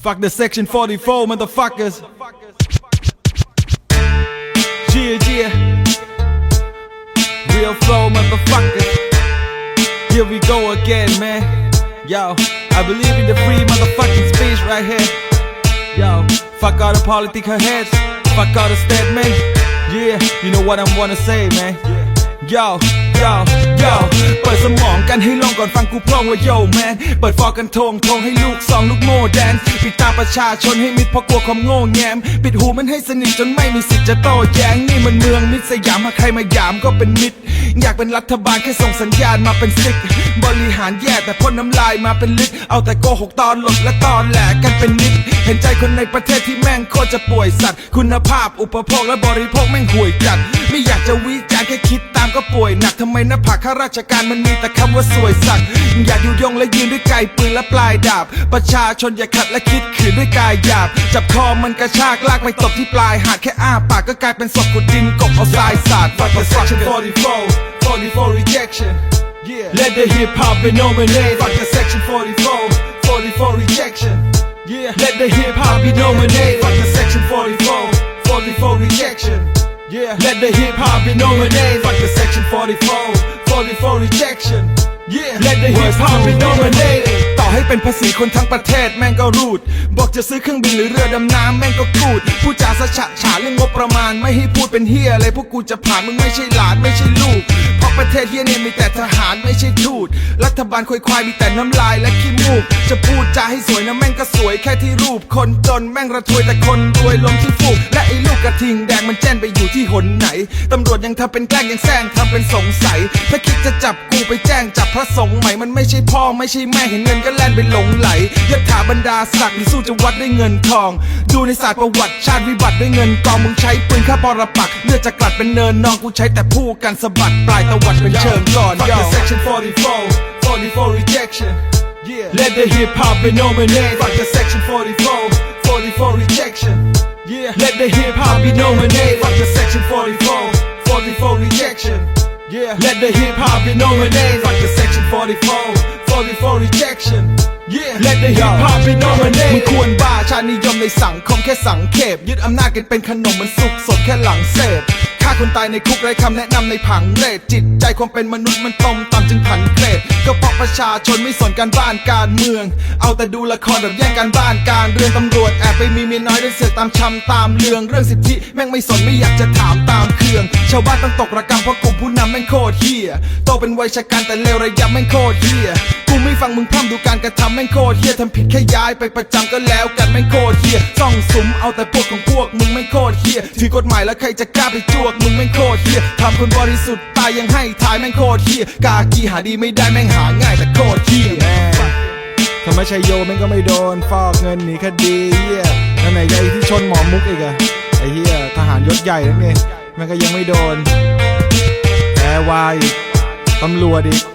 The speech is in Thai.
Fuck the section 44 motherfuckers Yeah yeah Real flow motherfuckers Here we go again man Yo I believe in the free motherfucking speech right here Yo Fuck all the political heads Fuck all the statements Yeah You know what I wanna say man Yo Yo Yo เปิดสมอง ฟังกูพร่องว่า Yo man เปิดฟอกันทงทงให้ลูกซองลูกโม่แดนปิดตาประชาชนให้มิดเพราะกลัวความโง่แงม ปิดหูมันให้สนิทจนไม่มีสิทธิ์จะโต้แย้งนี่มันเมืองมิตรสยามหากใครมาหยามก็เป็นมิตรอยากเป็นรัฐบาลแค่ส่งสัญญาณมาเป็นซิกบริหารแย่แต่พ่นน้ำลายมาเป็นลิตรเอาแต่โกหกตอนหลดและตอนแหลกกันเป็นนิด เห็นใจคนในประเทศที่แม่งโคตรจะป่วยสัตว์ คุณภาพอุปโภคและบริโภคแม่งห่วยจัด ไม่อยากจะวิจ แค่คิดตามก็ป่วยหนักทำไมหน้าผากข้าราชการมันมีแต่คำว่าสวยสัตว์อยากอยู่ยงและยืนด้วยไกปืนและปลายดาบ ประชาชนอย่าขัดและคิดขืนด้วยกายหยาบ จับคอมันกระชากลากไปตบที่ปลายหาดแค่อ้าปากก็กลายเป็นศพขุดดินกบเอาทรายสาด Fuck the section 44 44 rejection Yeah. Let the hip hop nominate. Fuck the section 44, 44 rejection. Yeah. Let the hip hop be nominate. The hip hop be nominate. Fuck the section 44, 44 rejection. Yeah. Let the hip hop be nominate. ต่อให้เป็นภาษีคนทั้งประเทศแม่งก็รูด บอกจะซื้อเครื่องบินหรือเรือดำน้ำแม่งก็กูดพูดจาสะฉะฉาเรื่องงบประมาณไม่ให้พูดเป็นเฮียอะไรพวกกูจะผ่านมึงไม่ใช่หลานไม่ใช่ลูก ราะประเทศเฮียเนี่ยมีแต่ทหารไม่ใช่ทูตรัฐบาลควยควายมีแต่น้ำลายและขี้มูก จะพูดจาให้สวยนะแม่งก็สวยแค่ที่รูป คนจนแม่งระทวยแต่คนรวยลมที่ฟูก และไอ้ลูกกระทิงแดงมันแจ้นไปอยู่ที่หนไหน ตำรวจยังทำเป็นแกล้งยังแซงทำเป็นสงสัย ถ้าคิดจะจับกูไปแจ้งจับพระสงฆ์ใหม่มันไม่ใช่พ่อไม่ใช่แม่เห็นเงินก็แล่นไปหลงไหลยศถาบรรดาศักดิ์สู้จะวัดด้วยเงินทอง ดูในศาสตร์ประวัติชาติวิบัติด้วยเงินกองมึงใช้ปืนฆ่าปรปักเลือดจะกลัดเป็นเนินนองกูใช้แต่ผู้กันสะบัดปลายตะวัเชิงก่อน Fuck the section 44 44 rejection Yeah Let the hip hop be nominate Fuck the section 44 44 rejection Yeah Let the hip hop be nominate Fuck the section 44 44 rejection Yeah Let the hip hop be nominate Fuck the section 44 44 rejection Yeah Let the hip hop be nominate มึงควรบ้าชาตินิยมในสังคมแค่สังเขปยึดอำนาจกันเป็นขนมมันสุกสดแค่หลังเสพฆ่า คนตายในคุกไร้คำแนะนำในผังเรทจิตใจความเป็นมนุษย์มันตมต่ำจึงผันเกรดก็เพราะประชาชนไม่สนการบ้านการเมือง เอาแต่ดูละครแบบแย่งการบ้านการเรือนตำรวจแอบไปมีเมียน้อยได้เสือกตามชำตามเรื่องเรื่องสิทธิแม่งไม่สนไม่อยากจะถามตามเครื่องชาวบ้านต้องตกระกำเพราะกลุ่มผู้นำแม่งโคตรเฮียโตเป็นวัยชะกันแต่เลวระยำแม่งโคตรเฮีย ไม่ฟังมึงพร่ำดูการกระทำแม่งโคตรเฮียทำผิดแค่ย้ายไปประจำก็แล้วกันแม่งโคตรเฮียซ่องสุมเอาแต่พวกของพวกมึงแม่งโคตรเฮียถือกฎหมายแล้วใครจะกล้าไปจวกมึงแม่งโคตรเฮียทำคนบริสุทธิ์ตายยังให้ทายแม่งโคตรเฮียกากีหาดีไม่ได้แม่งหาง่ายแต่โคตรเฮียทำไมชัยโยแม่งก็ไม่โดนฟอกเงินหนีคดีเฮียแล้วไหนไอ้ที่ชนหมอมุกอีกอะไอ้เฮียทหารยศใหญ่นั่นเองแม่งก็ยังไม่โดนแอร์วายตำรวจอีก